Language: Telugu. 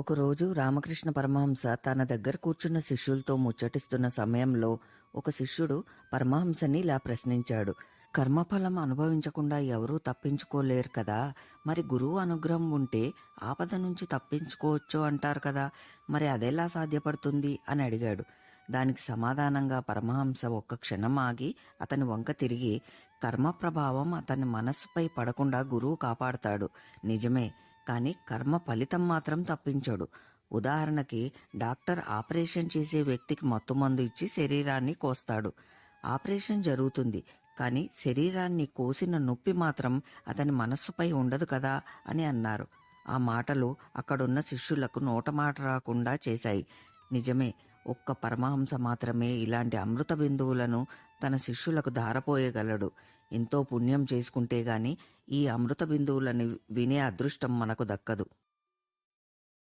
ఒకరోజు రామకృష్ణ పరమహంస తన దగ్గర కూర్చున్న శిష్యులతో ముచ్చటిస్తున్న సమయంలో ఒక శిష్యుడు పరమహంసని ఇలా ప్రశ్నించాడు. కర్మఫలం అనుభవించకుండా ఎవరూ తప్పించుకోలేరు కదా. మరి గురువు అనుగ్రహం ఉంటే ఆపద నుంచి తప్పించుకోవచ్చు అంటారు కదా. మరి అదెలా సాధ్యపడుతుంది? అని అడిగాడు. దానికి సమాధానంగా పరమహంస ఒక్క క్షణం ఆగి అతని వంక తిరిగి కర్మ ప్రభావం అతని మనస్సుపై పడకుండా గురువు కాపాడతాడు. నిజమే. కానీ కర్మ ఫలితం మాత్రం తప్పించడు. ఉదాహరణకి డాక్టర్ ఆపరేషన్ చేసే వ్యక్తికి మత్తుమందు ఇచ్చి శరీరాన్ని కోస్తాడు. ఆపరేషన్ జరుగుతుంది కానీ శరీరాన్ని కోసిన నొప్పి మాత్రం అతని మనస్సుపై ఉండదు కదా అని అన్నారు. ఆ మాటలు అక్కడున్న శిష్యులకు నోట మాట రాకుండా చేశాయి. నిజమే ఒక్క పరమహంస మాత్రమే ఇలాంటి అమృత బిందువులను తన శిష్యులకు ధారపోయగలడు. ఎంతో పుణ్యం చేసుకుంటే గాని ఈ అమృత బిందువులని వినే అదృష్టం మనకు దక్కదు.